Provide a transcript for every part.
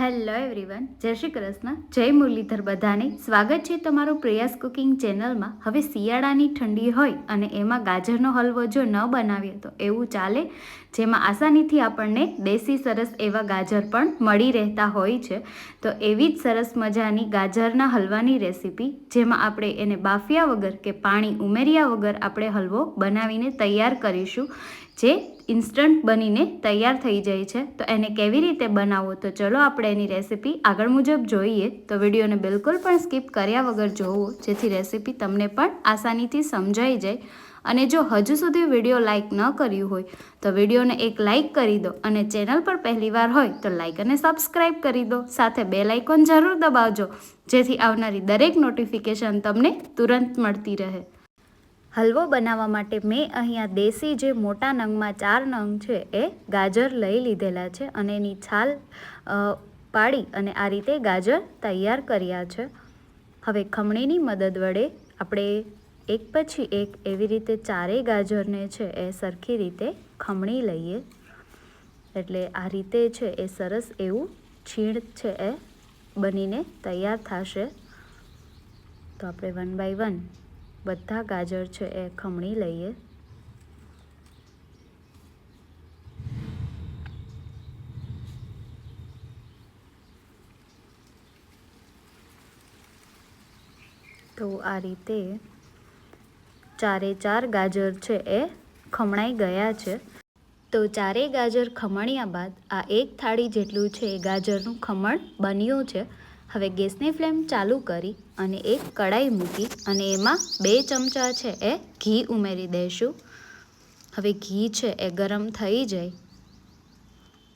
Hello everyone જય શ્રી કૃષ્ણ. જય મુરલીધર બધાને. સ્વાગત છે તમારું પ્રયાસ કુકિંગ ચેનલમાં. હવે શિયાળાની ઠંડી હોય અને એમાં ગાજરનો હલવો જો ન બનાવીએ તો એવું ચાલે. જેમાં આસાનીથી આપણને દેશી સરસ એવા ગાજર પણ મળી રહેતા હોય છે. તો એવી જ સરસ મજાની ગાજરના હલવાની રેસીપી, જેમાં આપણે એને બાફ્યા વગર કે પાણી ઉમેર્યા વગર આપણે હલવો બનાવીને તૈયાર કરીશું, જે ઇન્સ્ટન્ટ બનીને તૈયાર થઈ જાય છે. તો એને કેવી રીતે બનાવવો? તો ચલો આપણે એની રેસીપી આગળ મુજબ જોઈએ તો વિડીયોને બિલકુલ પણ સ્કીપ કર્યા વગર જોવો, જેથી રેસીપી તમને પણ આસાનીથી સમજાઈ જાય. અને જો હજુ સુધી વીડિયો લાઇક ન કર્યું હોય, તો વિડીયોને એક લાઇક કરી દો અને ચેનલ પર પહેલીવાર હોય, તો લાઇક અને સબસ્ક્રાઇબ કરી દો. સાથે બે લાઇકોન જરૂર દબાવજો, જેથી આવનારી દરેક નોટિફિકેશન તમને તુરંત મળતી રહે. હલવો બનાવવા માટે મેં અહીંયા દેશી જે મોટા નંગમાં ચાર નંગ છે, એ ગાજર લઈ લીધેલા છે અને એની છાલ પાડી અને આ રીતે ગાજર તૈયાર કર્યા છે. હવે ખમણીની મદદ વડે આપણે એક પછી એક એવી રીતે ચારેય ગાજરને છે એ સરખી રીતે ખમણી લઈએ. એટલે આ રીતે છે એ સરસ એવું છીણ છે એ બનીને તૈયાર થશે. તો આપણે વન બાય વન બધા ગાજર છે એ ખમણી લઈએ. તો આ રીતે ચારે ચાર ગાજર છે એ ખમણાઈ ગયા છે. તો ચારેય ગાજર ખમણ્યા બાદ આ એક થાળી જેટલું છે એ ગાજરનું ખમણ બન્યું છે. હવે ગેસની ફ્લેમ ચાલુ કરી અને એક કડાઈ મૂકી અને એમાં બે ચમચા છે એ ઘી ઉમેરી દઈશું. હવે ઘી છે એ ગરમ થઈ જાય.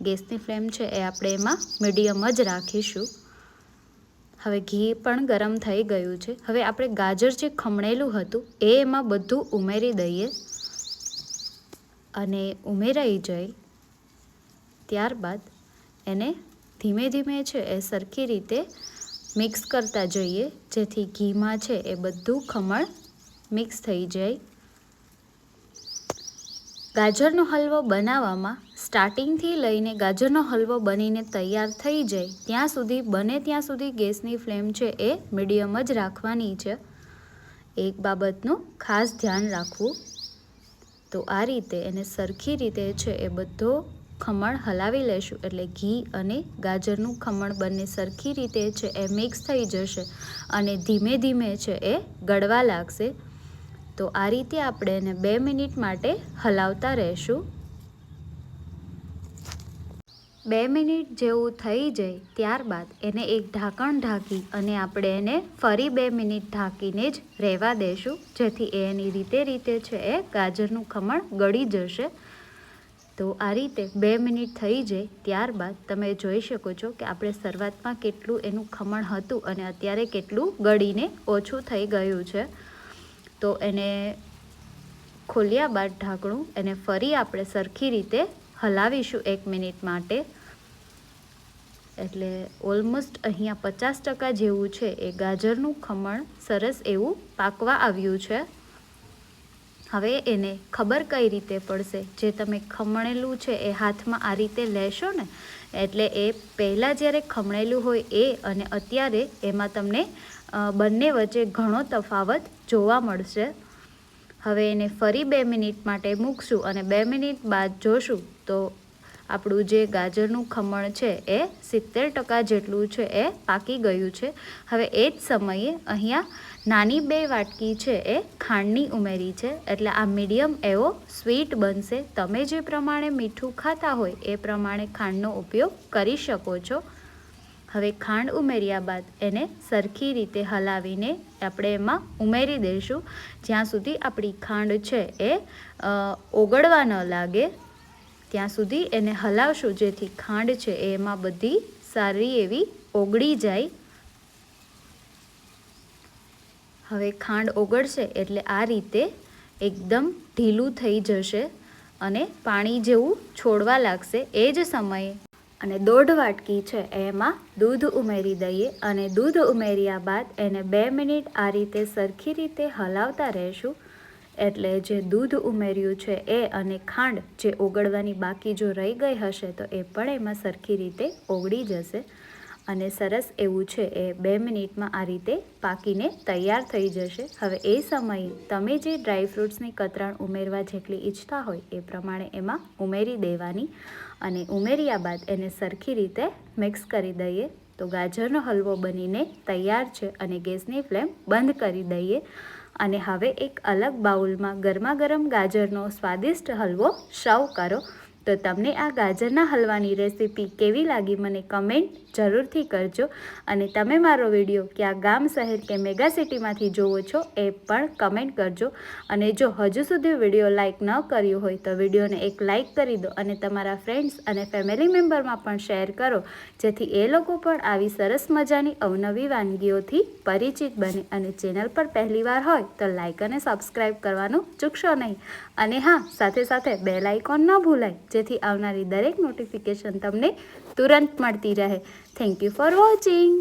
ગેસની ફ્લેમ છે એ આપણે એમાં મીડિયમ જ રાખીશું. હવે ઘી પણ ગરમ થઈ ગયું છે. હવે આપણે ગાજર જે ખમણેલું હતું, એ એમાં બધું ઉમેરી દઈએ. અને ઉમેરાઈ જાય ત્યારબાદ એને ધીમે ધીમે છે એ સરખી રીતે મિક્સ કરતા જઈએ, જેથી ઘીમાં છે એ બધું ખમણ મિક્સ થઈ જાય. ગાજરનો હલવો બનાવવામાં સ્ટાર્ટિંગથી લઈને ગાજરનો હલવો બનીને તૈયાર થઈ જાય, ત્યાં સુધી બને ત્યાં સુધી ગેસની ફ્લેમ છે એ મીડિયમ જ રાખવાની છે. એક બાબતનું ખાસ ધ્યાન રાખવું. તો આ રીતે એને સરખી રીતે છે એ બધો ખમણ હલાવી લેશું, એટલે ઘી અને ગાજરનું ખમણ બંને સરખી રીતે છે એ મિક્સ થઈ જશે અને ધીમે ધીમે છે એ ગળવા લાગશે. તો આ રીતે આપણે એને બે મિનિટ માટે હલાવતા રહેશું. બે મિનિટ જેવું થઈ જાય ત્યારબાદ એને એક ઢાંકણ ઢાંકી અને આપણે એને ફરી બે મિનિટ ઢાંકીને જ રહેવા દેશું, જેથી એ એની રીતે રીતે છે એ ગાજરનું ખમણ ગળી જશે. તો આ રીતે બે મિનિટ થઈ જાય ત્યારબાદ તમે જોઈ શકો છો કે આપણે શરૂઆતમાં કેટલું એનું ખમણ હતું અને અત્યારે કેટલું ગળીને ઓછું થઈ ગયું છે. તો એને ખોલ્યા બાદ ઢાંકણું એને ફરી આપણે સરખી રીતે હલાવીશું એક મિનિટ માટે. એટલે ઓલમોસ્ટ અહીંયા પચાસ ટકા જેવું છે. એ ગાજરનું ખમણ સરસ એવું પાકવા આવ્યું છે. હવે એને ખબર કઈ રીતે પડશે? જે તમે ખમણેલું છે એ હાથમાં આ રીતે લેશો ને, એટલે એ પહેલાં જ્યારે ખમણેલું હોય એ અને અત્યારે એમાં તમને બંને વચ્ચે ઘણો તફાવત જોવા મળશે. હવે એને ફરી બે મિનિટ માટે મૂકશું અને બે મિનિટ બાદ જોશું તો આપણું જે ગાજરનું ખમણ છે એ સિત્તેર ટકા જેટલું છે એ પાકી ગયું છે. હવે એ જ સમયે અહીંયા નાની બે વાટકી છે એ ખાંડની ઉમેરી છે. એટલે આ મીડિયમ એવો સ્વીટ બનશે. તમે જે પ્રમાણે મીઠું ખાતા હોય એ પ્રમાણે ખાંડનો ઉપયોગ કરી શકો છો. હવે ખાંડ ઉમેર્યા બાદ એને સરખી રીતે હલાવીને આપણે એમાં ઉમેરી દઈશું. જ્યાં સુધી આપણી ખાંડ છે એ ઓગળવા ન લાગે ત્યાં સુધી એને હલાવશું, જેથી ખાંડ છે એમાં બધી સારી એવી ઓગળી જાય. હવે ખાંડ ઓગળશે એટલે આ રીતે એકદમ ઢીલું થઈ જશે અને પાણી જેવું છોડવા લાગશે એ જ સમયે. અને દોઢ વાટકી છે એમાં દૂધ ઉમેરી દઈએ અને દૂધ ઉમેર્યા બાદ એને બે મિનિટ આ રીતે સરખી રીતે હલાવતા રહેશું. એટલે જે દૂધ ઉમેર્યું છે એ અને ખાંડ જે ઓગળવાની બાકી જો રહી ગઈ હશે તો એ પણ એમાં સરખી રીતે ઓગળી જશે. અને સરસ એવું છે, એ બે મિનિટમાં આ રીતે પાકીને તૈયાર થઈ જશે. હવે એ સમયે તમે જે ડ્રાય ફ્રૂટ્સની કતરણ ઉમેરવા જેટલી ઈચ્છતા હોય એ પ્રમાણે એમાં ઉમેરી દેવાની અને ઉમેર્યા બાદ એને સરખી રીતે મિક્સ કરી દઈએ. તો ગાજરનો હલવો બનીને તૈયાર છે અને ગેસની ફ્લેમ બંધ કરી દઈએ. અને હવે એક અલગ બાઉલમાં ગરમા ગરમ ગાજરનો સ્વાદિષ્ટ હલવો સર્વ કરો. તો તમને આ ગાજરના હલવાની રેસીપી કેવી લાગી મને કમેન્ટ જરૂરથી કરજો. અને તમે મારો વીડિયો ક્યાં ગામ, શહેર કે મેગા સિટીમાંથી જોવો છો એ પણ કમેન્ટ કરજો. અને જો હજુ સુધી વીડિયો લાઇક ન કર્યો હોય તો વિડીયોને એક લાઇક કરી દો અને તમારા ફ્રેન્ડ્સ અને ફેમિલી મેમ્બરમાં પણ શેર કરો. જેથી એ લોકો પણ આવી સરસ મજાની અવનવી વાનગીઓથી પરિચિત બને. અને ચેનલ પર પહેલીવાર હોય તો લાઇક અને સબસ્ક્રાઈબ કરવાનું ચૂકશો નહીં. અને હા, સાથે સાથે બેલ આઇકોન ન ભૂલાય. જેથી આવનારી દરેક નોટિફિકેશન તમને તુરંત મળતી રહે. Thank you for watching